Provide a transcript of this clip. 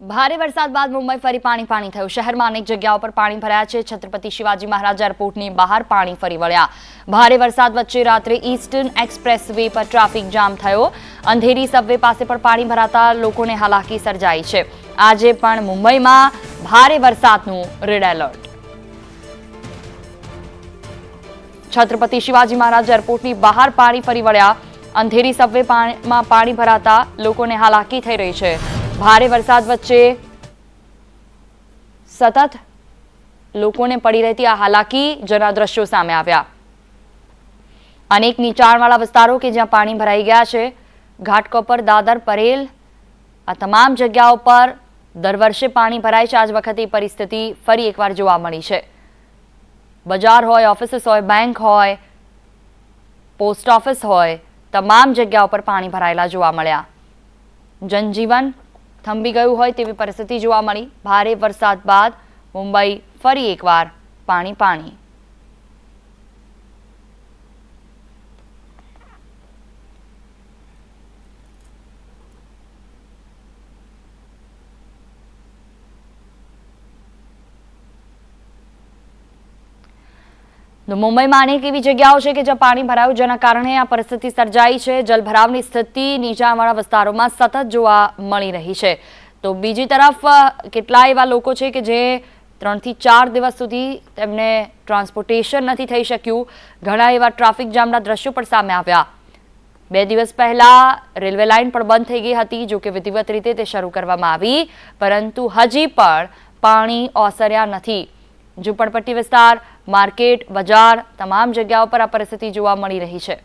ભારે વરસાદ બાદ મુંબઈ ફરી પાણી પાણી થયું. શહેરમાં અનેક જગ્યાઓ પર પાણી ભરાયા છે. છત્રપતિ શિવાજી મહારાજ એરપોર્ટની બહાર પાણી ફરી વળ્યા. ભારે વરસાદ વચ્ચે રાત્રે ઇસ્ટર્ન એક્સપ્રેસ વે પર ટ્રાફિક જામ થયો. અંધેરી સબવે પાસે પણ પાણી ભરાતા લોકોને હાલાકી સર્જાઈ છે. આજે પણ મુંબઈમાં ભારે વરસાદનું રેડ એલર્ટ છત્રપતિ શિવાજી મહારાજ એરપોર્ટની બહાર પાણી ફરી વળ્યા. અંધેરી સબવે પાણીમાં પાણી ભરાતા લોકોને હાલાકી થઈ રહી છે. ભારે વરસાદ વચ્ચે સતત લોકોને પડી રહેતી આ હાલાકી જેના દ્રશ્યો સામે આવ્યા. અનેક નીચાણવાળા વિસ્તારો કે જ્યાં પાણી ભરાઈ ગયા છે ઘાટકોપર દાદર, પરેલ, આ તમામ જગ્યાઓ પર દર વર્ષે પાણી ભરાય છે. આજ વખતે પરિસ્થિતિ ફરી એકવાર જોવા મળી છે. બજાર હોય, ઓફિસિસ હોય, બેંક હોય, પોસ્ટ ઓફિસ હોય, તમામ જગ્યાઓ પર પાણી ભરાયેલા જોવા મળ્યા. જનજીવન થંભી ગયું હોય તેવી પરિસ્થિતિ જોવા મળી. ભારે વરસાદ બાદ મુંબઈ ફરી એકવાર પાણી પાણી. મુંબઈમાં અનેક એવી જગ્યાઓ છે કે જ્યાં પાણી ભરાયું, જેના કારણે આ પરિસ્થિતિ સર્જાઈ છે. જલભરાવની સ્થિતિ નીચાણવાળા વિસ્તારોમાં સતત જોવા મળી રહી છે. તો બીજી તરફ કેટલા એવા લોકો છે કે જે ત્રણથી ચાર દિવસ સુધી તેમને ટ્રાન્સપોર્ટેશન નથી થઈ શક્યું. ઘણા એવા ટ્રાફિક જામના દ્રશ્યો પણ સામે આવ્યા. બે દિવસ પહેલા રેલવે લાઇન પણ બંધ થઈ ગઈ હતી, જો કે વિધિવત રીતે તે શરૂ કરવામાં આવી. પરંતુ હજી પણ પાણી ઓસર્યા નથી. ઝુંપડપટ્ટી વિસ્તાર માર્કેટ બજાર તમામ જગ્યાઓ પર આ પરિસ્થિતિ જોવા મળી રહી છે.